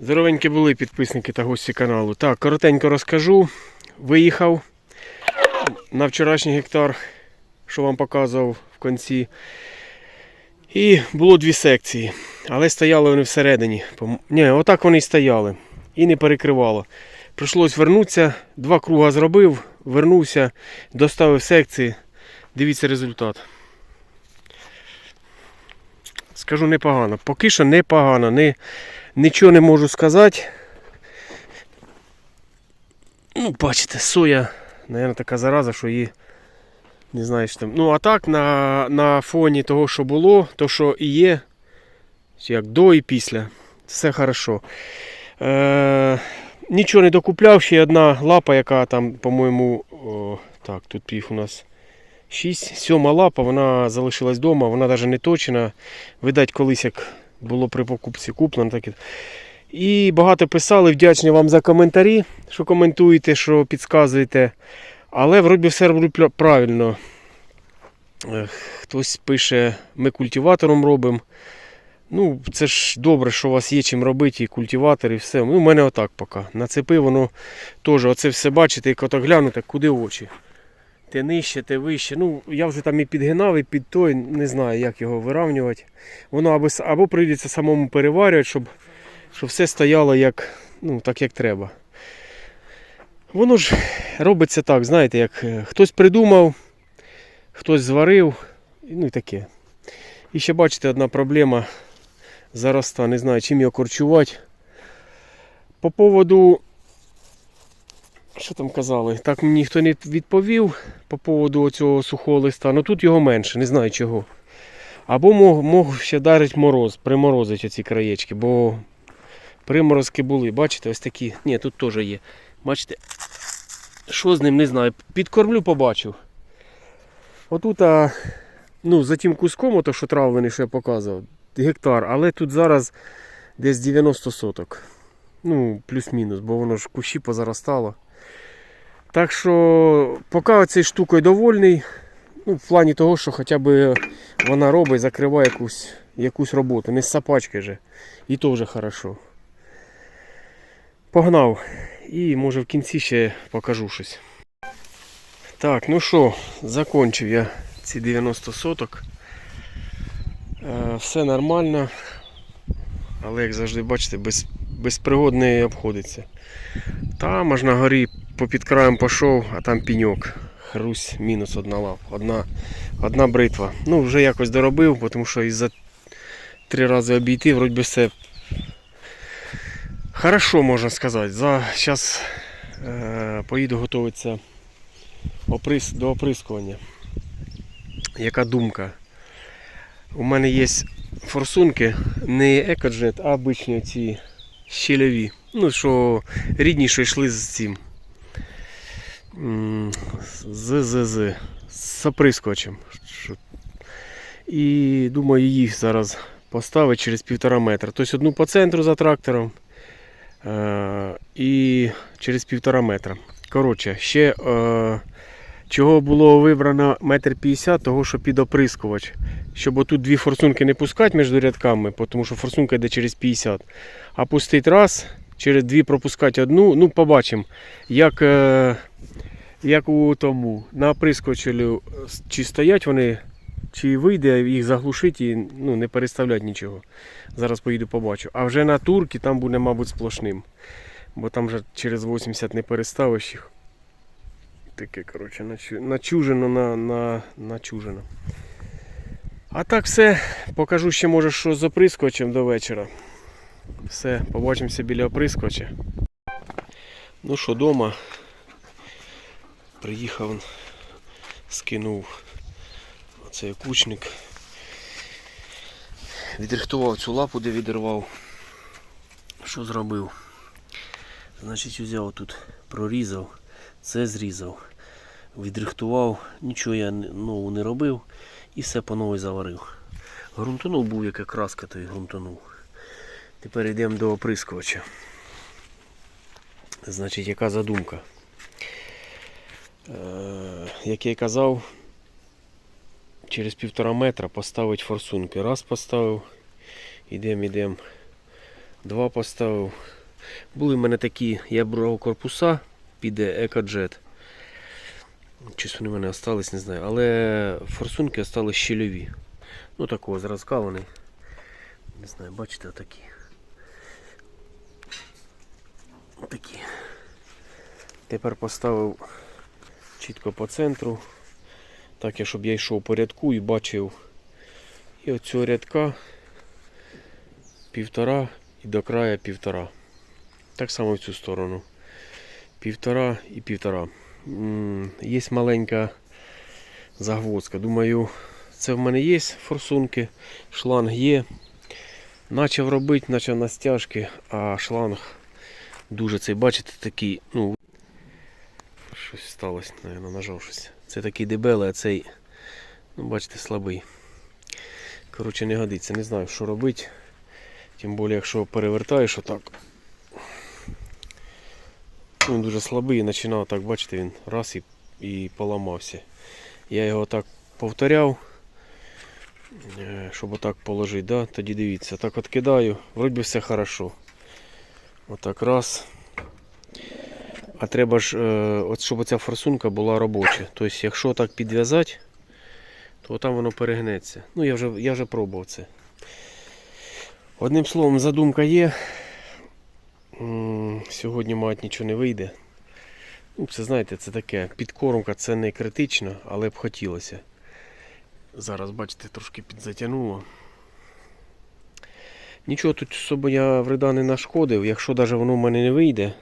Здоровенькі були підписники та гості каналу. Так, коротенько розкажу. Виїхав на вчорашній гектар, що вам показував в кінці. І було дві секції. Але стояли вони всередині. Ні, отак вони й стояли. І не перекривало. Прийшлось вернутися, два круга зробив, вернувся, доставив секції. Дивіться результат. Скажу непогано. Поки що непогано. Не, нічого не можу сказати. Ну, бачите, соя, мабуть, така зараза, що її не знаю, що там. Ну, а так, на, на фоні того, що було, то, що і є, як до і після, все хорошо. Е, нічого не докупляв, ще одна лапа, яка там, по-моєму, так, тут їх у нас 6, сьома лапа, вона залишилась вдома, вона навіть не точена. Видать, колись як було при покупці куплено. Так і... і багато писали, вдячні вам за коментарі, що коментуєте, що підказуєте. Але вроді все роблю правильно. Хтось пише, ми культиватором робимо. Ну, це ж добре, що у вас є чим робити, і культиватор, і все. Ну, у мене отак поки. Нацепив, воно теж оце все бачите, як отак глянете, куди очі. Те нижче, те вище. Ну, я вже там і підгинав, і під той, не знаю, як його вирівнювати. Воно або, або прийдеться самому переварювати, щоб, щоб все стояло як, ну, так, як треба. Воно ж робиться так, знаєте, як е, хтось придумав, хтось зварив, ну і таке. І ще бачите, одна проблема зароста, не знаю, чим його корчувати. По поводу що там казали? Так мені ніхто не відповів по поводу цього сухого листа. Ну тут його менше, не знаю чого. Або мог, мог ще дарить мороз, приморозить оці краєчки, бо приморозки були, бачите, ось такі. Ні, тут теж є. Бачите, що з ним не знаю. Підкормлю, побачив. Отут, а, ну, за тим куском, ото, що травлений, що я показував, гектар, але тут зараз десь 90 соток. Ну, плюс-мінус, бо воно ж кущі позаростало. Так що, поки цією штукою довольний, ну, в плані того, що хоча б вона робить, закриває якусь, якусь роботу. Не з сапачки же. І то вже хорошо. Погнав. І може в кінці ще покажу щось. Так, ну що, закончив я ці 90 соток. Е, все нормально. Але як завжди бачите, без, без обходиться. Там аж на горі попід краєм пішов, а там піньок. Хрусь, мінус одна лап, одна, одна бритва. Ну, вже якось доробив, тому що із-за три рази обійти, вроді би все хорошо можна сказати. За зараз е, поїду готуватися оприс, до оприскування. Яка думка? У мене є форсунки, не екоджет, а обичні ці щільові. Ну, що рідні, що йшли з цим. З, з, з, з оприскувачем. І думаю, їх зараз поставити через півтора метра. Тобто одну по центру за трактором е, і через півтора метра. Коротше, ще е, чого було вибрано метр п'ятдесят, того що під оприскувач. Щоб отут дві форсунки не пускати між рядками, тому що форсунка йде через 50. А пустити раз, через дві пропускати одну. Ну, побачимо, як, е, як у тому на оприскувачі чи стоять вони, чи вийде їх заглушити і ну, не переставляти нічого. Зараз поїду побачу. А вже на турки там буде, мабуть, сплошним. Бо там вже через 80 не переставиш їх. Таке, коротше, начу- начужено на, на, начужено. А так все. Покажу ще може що з оприскувачем до вечора. Все, побачимося біля оприскувача. Ну що, дома. Приїхав, скинув оцей кучник. Відрихтував цю лапу, де відірвав. Що зробив? Значить, взяв тут, прорізав, це зрізав, відрихтував, нічого я нового не робив і все по новій заварив. Грунтунув був, яка краска, то й грунтунув. Тепер йдемо до оприскувача. Значить, яка задумка? Е, як я казав, через півтора метра поставити форсунки. Раз поставив, ідемо, ідемо Два поставив. Були в мене такі, я брав корпуса під екоджет. Щось вони в мене остались, не знаю. Але форсунки остались щільові. Ну такого зразка вони. Не знаю, бачите, отакі. Отакі. Тепер поставив чітко по центру. Так, я, щоб я йшов по рядку і бачив і оцього рядка півтора і до края півтора. Так само в цю сторону. Півтора і півтора. Є маленька загвоздка. Думаю, це в мене є форсунки, шланг є. Начав робити, начав на стяжки, а шланг дуже цей, бачите, такий, ну, щось сталося, наверное, нажав щось. Це такий дебелий, а цей, ну, бачите, слабий. Коротше, не годиться, не знаю, що робити. Тим більше, якщо перевертаєш отак. Він дуже слабий і починав так, бачите, він раз і, і поламався. Я його так повторяв, е, щоб отак положити, да? тоді дивіться, так от кидаю, вроді все хорошо. Отак раз. А треба ж, е, от щоб ця форсунка була робоча. Тобто, якщо так підв'язати, то там воно перегнеться. Ну, я вже, я вже пробував це. Одним словом, задумка є. Сьогодні, мать, нічого не вийде. Ну, це знаєте, це таке. Підкормка це не критично, але б хотілося. Зараз, бачите, трошки підзатягнуло. Нічого тут особо я вреда не нашкодив. Якщо навіть воно в мене не вийде,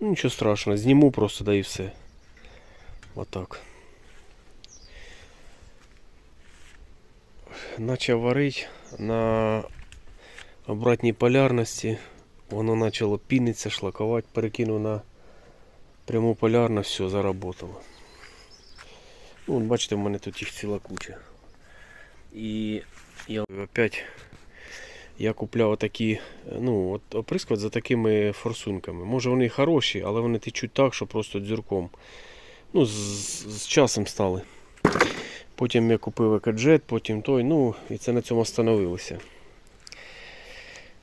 нічого страшного, зніму просто да і все. Отак. Начав варити на обратній полярності. Воно почало пінитися, шлакувати, перекинув на пряму полярну, все, заработало. Ну, бачите, в мене тут їх ціла куча. І я опять я купляв такі, ну, от оприскувати за такими форсунками. Може вони хороші, але вони течуть так, що просто дзюрком. Ну, з, з часом стали. Потім я купив екоджет, потім той, ну, і це на цьому остановилося.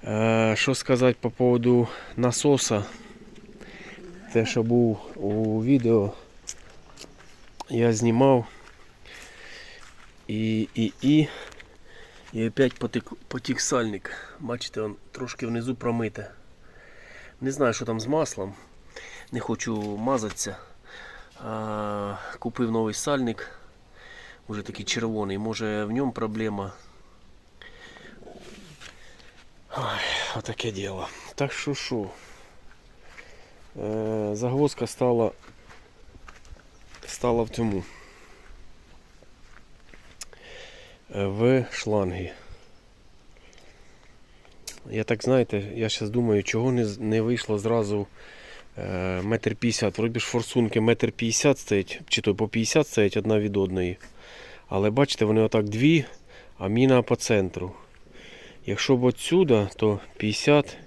Е, що сказати по поводу насоса? Те, що був у відео, я знімав. І, і, і, і опять потік, потік сальник. Бачите, он трошки внизу промите. Не знаю, що там з маслом. Не хочу мазатися. А, купив новий сальник. Уже такий червоний. Може в ньому проблема. Ой, отаке діло. Так що що? Е, загвоздка стала, стала в цьому. Е, В шлангі. Я так знаєте, я зараз думаю, чого не, не вийшло зразу е, метр п'ятдесят. Вроді ж форсунки метр п'ятдесят стоять, чи то по 50 стоять одна від одної. Але бачите, вони отак дві, а міна по центру. Якщо б отсюда, то 50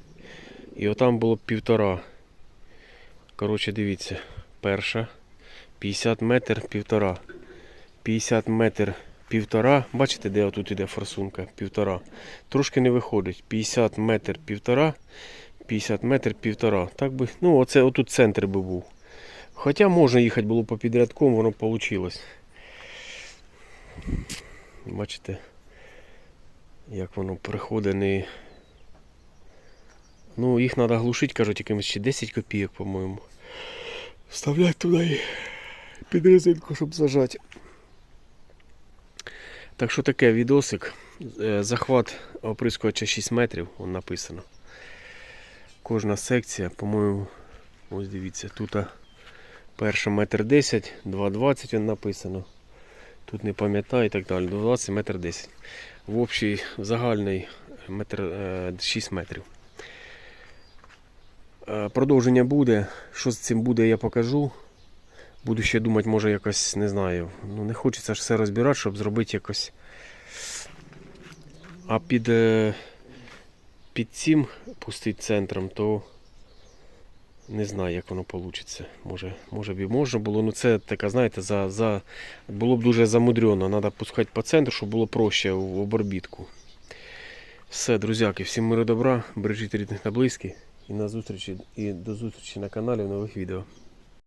і отам було б півтора. Коротше, дивіться, перша, 50 метр, півтора. 50 метр, півтора. Бачите, де отут іде форсунка? Півтора. Трошки не виходить. 50 метр, півтора, 50 метр, півтора. Так би, ну оце отут центр би був. Хоча можна їхати було по підрядком, воно б вийшло. Бачите, як воно приходить не. Ну, їх треба глушити, кажуть, якимось ще 10 копійок, по-моєму. Вставляти туди під резинку, щоб зажати. Так що таке відосик. Е, Захват оприскувача 6 метрів, вон написано. Кожна секція, по-моєму, ось дивіться, тут перша метр 10, 2,20 він написано. Тут не пам'ятаю і так далі. 2,20 метр 10. В общий загальний метр, е, 6 метрів. Е, Продовження буде. Що з цим буде, я покажу. Буду ще думати, може якось, не знаю. Ну не хочеться ж все розбирати, щоб зробити якось. А під, е, під цим пустити центром, то не знаю, як воно вийде. Може, може б і можна було. Ну це така, знаєте, за, за... було б дуже замудрено. Треба пускати по центру, щоб було проще в оборбітку. Все, друзяки, всім миру добра, бережіть рідних та близьких. І на зустрічі, і до зустрічі на каналі в нових відео.